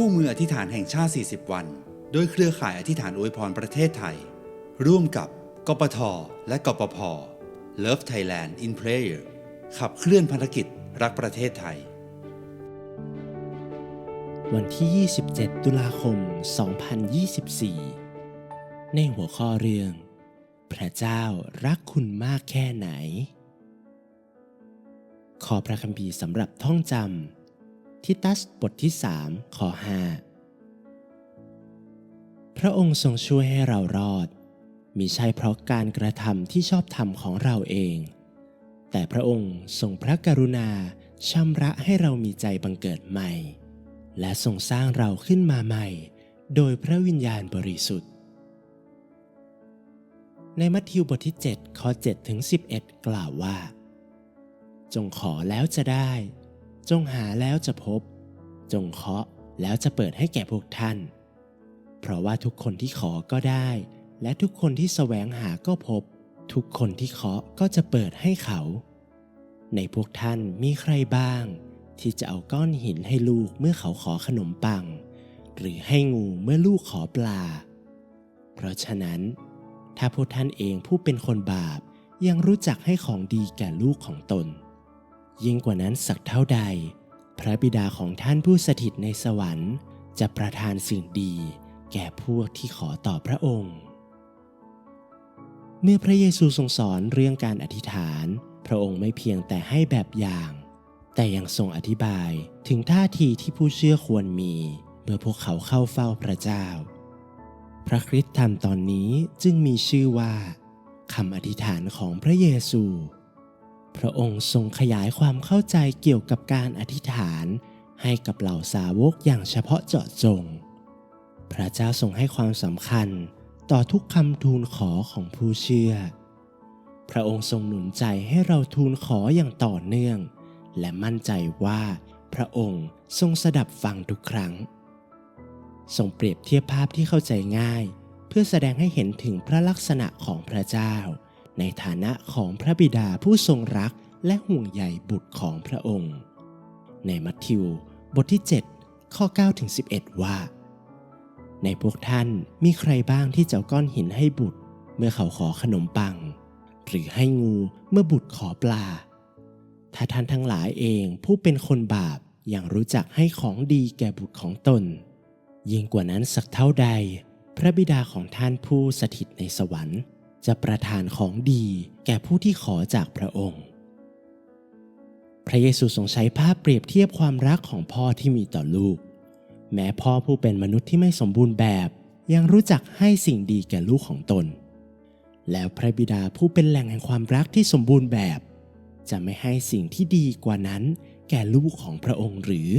คู่มืออธิษฐานแห่งชาติ 40 วัน โดยเครือข่ายอธิษฐานอวยพรประเทศไทย ร่วมกับกปทและกปพ Love Thailand in Prayer ขับเคลื่อนภารกิจรักประเทศไทย วันที่ 27 ตุลาคม 2024 ในหัวข้อเรื่อง พระเจ้ารักคุณมากแค่ไหน ขอพระคัมภีร์สำหรับท่องจำ ทิตัสบทที่3ข้อ5พระองค์ทรงช่วยให้เรารอดมิใช่เพราะการกระทำที่ชอบธรรมของเราเอง แต่พระองค์ทรงพระกรุณาชำระให้เรามีใจบังเกิดใหม่ และทรงสร้างเราขึ้นมาใหม่ โดยพระวิญญาณบริสุทธิ์ ในมัทธิวบทที่7ข้อ7ถึง11 กล่าวว่า จงขอแล้วจะได้ จงหาแล้วจะพบ จงเคาะแล้วจะเปิดให้แก่พวกท่าน เพราะว่าทุกคนที่ขอก็ได้ และทุกคนที่แสวงหาก็พบ ทุกคนที่เคาะก็จะเปิดให้เขา ในพวกท่านมีใครบ้าง ที่จะเอาก้อนหินให้ลูกเมื่อเขาขอขนมปัง หรือให้งูเมื่อลูกขอปลา เพราะฉะนั้น ถ้าพวกท่านเองผู้เป็นคนบาปยังรู้จักให้ของดีแก่ลูกของตน ยิ่งกว่านั้นสักเท่าใด พระบิดาของท่านผู้สถิตในสวรรค์ จะประทานสิ่งดี แก่พวกที่ขอต่อพระองค์ เมื่อพระเยซูทรงสอนเรื่องการอธิษฐาน พระองค์ไม่เพียงแต่ให้แบบอย่าง แต่ยังทรงอธิบายถึงท่าทีที่ผู้เชื่อควรมี เมื่อพวกเขาเข้าเฝ้าพระเจ้า พระคริสตธรรมตอนนี้จึงมีชื่อว่าคำอธิษฐานของพระเยซู พระองค์ทรงขยายความเข้าใจเกี่ยวกับการอธิษฐาน ให้กับเหล่าสาวกอย่างเฉพาะเจาะจง พระเจ้าทรงให้ความสำคัญต่อทุกคำทูลขอของผู้เชื่อ พระองค์ทรงหนุนใจให้เราทูลขออย่างต่อเนื่อง และมั่นใจว่า พระองค์ทรงสดับฟังทุกครั้ง ทรงเปรียบเทียบภาพที่เข้าใจง่าย เพื่อแสดงให้เห็นถึงพระลักษณะของพระเจ้า ในฐานะของพระบิดาผู้ทรงรักและห่วงใยบุตรของพระองค์ ในมัทธิวบทที่ 7 ข้อ9ถึง11 ว่า ในพวกท่านมีใครบ้างที่จะเอาก้อนหินให้บุตร เมื่อเขาขอขนมปัง หรือให้งูเมื่อบุตรขอปลา ถ้าท่านทั้งหลายเองผู้เป็นคนบาปยังรู้จักให้ของดีแก่บุตรของตน ยิ่งกว่านั้นสักเท่าใด พระบิดาของท่านผู้สถิตในสวรรค์ จะประทานของดีแก่ผู้ที่ขอจากพระองค์ พระเยซูทรงใช้ภาพเปรียบเทียบความรักของพ่อที่มีต่อลูก แม้พ่อผู้เป็นมนุษย์ที่ไม่สมบูรณ์แบบ ยังรู้จักให้สิ่งดีแก่ลูกของตน แล้วพระบิดาผู้เป็นแหล่งแห่งความรักที่สมบูรณ์แบบ จะไม่ให้สิ่งที่ดีกว่านั้น แก่ลูกของพระองค์หรือ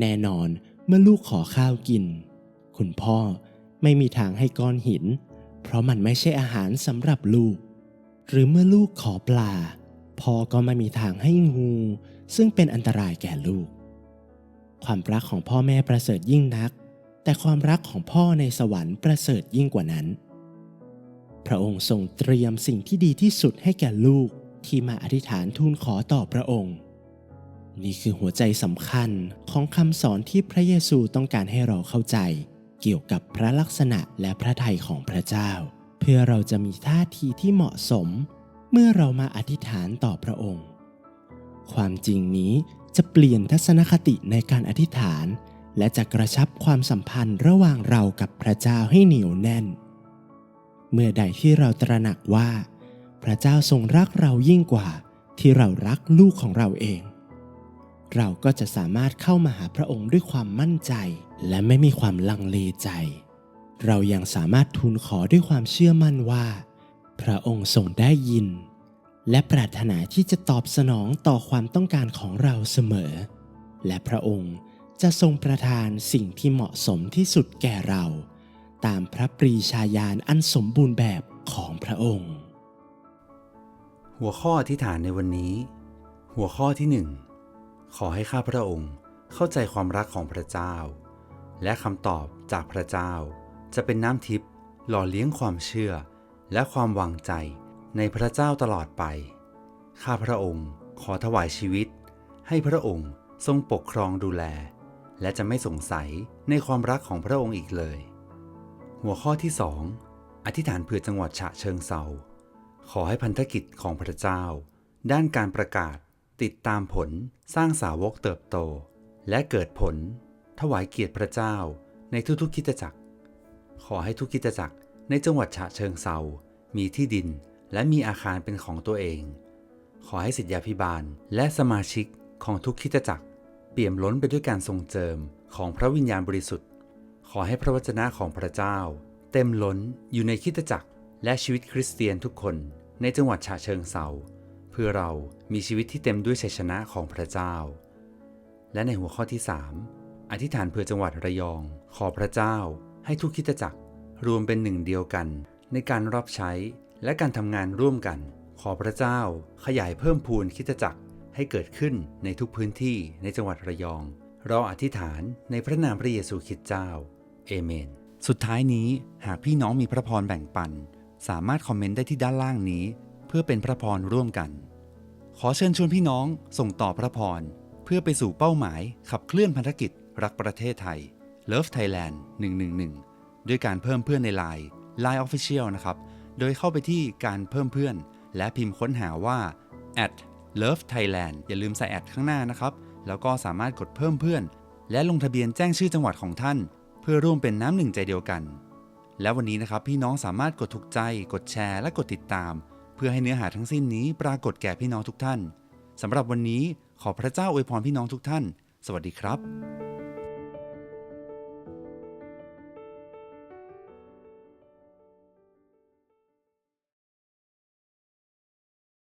แน่นอนเมื่อลูกขอข้าวกิน คุณพ่อไม่มีทางให้ก้อนหิน เพราะมันไม่ใช่อาหารสำหรับลูก หรือเมื่อลูกขอปลาพ่อก็ไม่มีทางให้งู ซึ่งเป็นอันตรายแก่ลูก ความรักของพ่อแม่ประเสริฐยิ่งนัก แต่ความรักของพ่อในสวรรค์ประเสริฐยิ่งกว่านั้น พระองค์ทรงเตรียมสิ่งที่ดีที่สุดให้แก่ลูกที่มาอธิษฐานทูลขอต่อพระองค์ นี่คือหัวใจสำคัญของคำสอนที่พระเยซูต้องการให้เราเข้าใจ เกี่ยวกับพระลักษณะและพระทัยของพระเจ้า เพื่อเราจะมีท่าทีที่เหมาะสม เมื่อเรามาอธิษฐานต่อพระองค์ ความจริงนี้จะเปลี่ยนทัศนคติในการอธิษฐาน และจะกระชับความสัมพันธ์ระหว่างเรากับพระเจ้าให้เหนียวแน่น เมื่อใดที่เราตระหนักว่า พระเจ้าทรงรักเรายิ่งกว่าที่เรารักลูกของเราเอง เราก็จะสามารถเข้ามาหาพระองค์ด้วยความมั่นใจ และไม่มีความลังเลใจ เรายังสามารถทูลขอด้วยความเชื่อมั่นว่า พระองค์ทรงได้ยิน และปรารถนาที่จะตอบสนองต่อความต้องการของเราเสมอ และพระองค์จะทรงประทานสิ่งที่เหมาะสมที่สุดแก่เรา ตามพระปรีชาญาณอันสมบูรณ์แบบของพระองค์ หัวข้ออธิษฐานในวันนี้ หัวข้อที่หนึ่ง ขอให้ข้าพระองค์เข้าใจความรักของพระเจ้า และคำตอบจากพระเจ้า จะเป็นน้ำทิพย์หล่อเลี้ยงความเชื่อ และความวางใจในพระเจ้าตลอดไป ข้าพระองค์ขอถวายชีวิต ให้พระองค์ทรงปกครองดูแล และจะไม่สงสัยในความรักของพระองค์อีกเลย หัวข้อที่2อธิษฐานเผื่อจังหวัดฉะเชิงเซาขอให้พันธกิจของพระเจ้า ด้านการประกาศ ติดตามผลสร้างสาวกเติบโต และเกิดผล ถวายเกียรติพระเจ้าในทุกๆคริดตจักร ขอให้ทุกคริดตจักรในจังหวัดฉะเชิงเซา มีที่ดินและมีอาคารเป็นของตัวเอง ขอให้สิทธยาพิบาลและสมาชิกของทุกคริดตจักร เปี่ยมล้นไปด้วยการทรงเจิมของพระวิญญาณบริสุทธิ์ ขอให้พระวจนะของพระเจ้า เต็มล้นอยู่ในคิดตจักร และชีวิตคริสเตียนทุกคนในจังหวัดฉะเชิงเซา เพื่อเรามีชีวิตที่เต็มด้วยชัยชนะของพระเจ้า และในหัวข้อที่ 3 อธิษฐานเพื่อจังหวัดระยอง ขอพระเจ้า ให้ทุกคิตจักรรวมเป็นหนึ่งเดียวกัน ในการรับใช้และการทำงานร่วมกัน ขอพระเจ้าขยายเพิ่มพูนคิตจักรให้เกิดขึ้นในทุกพื้นที่ในจังหวัดระยอง เราอธิษฐานในพระนามพระเยซูคริสต์เจ้า เอเมน สุดท้ายนี้หากพี่น้องมีพระพรแบ่งปัน สามารถคอมเมนต์ได้ที่ด้านล่างนี้ เพื่อเป็นพระพรร่วมกัน ขอเชิญชวนพี่น้องส่งต่อพระพร เพื่อไปสู่เป้าหมายขับเคลื่อนพันธกิจ รักประเทศไทย Love Thailand 111 ด้วยการเพิ่มเพื่อนใน Line Line Official นะครับ โดยเข้าไปที่การเพิ่มเพื่อน และพิมพ์ค้นหาว่า at love thailand อย่าลืมใส่แอดข้างหน้านะครับ แล้วก็สามารถกดเพิ่มเพื่อน และลงทะเบียนแจ้งชื่อจังหวัดของท่าน เพื่อร่วมเป็นน้ำหนึ่งใจเดียวกัน และวันนี้นะครับพี่น้องสามารถกดถูกใจ กดแชร์ และกดติดตาม เพื่อให้เนื้อหาทั้งสิ้นนี้ปรากฏแก่พี่น้องทุกท่านสำหรับวันนี้ขอพระเจ้าอวยพรพี่น้องทุกท่าน สวัสดีครับ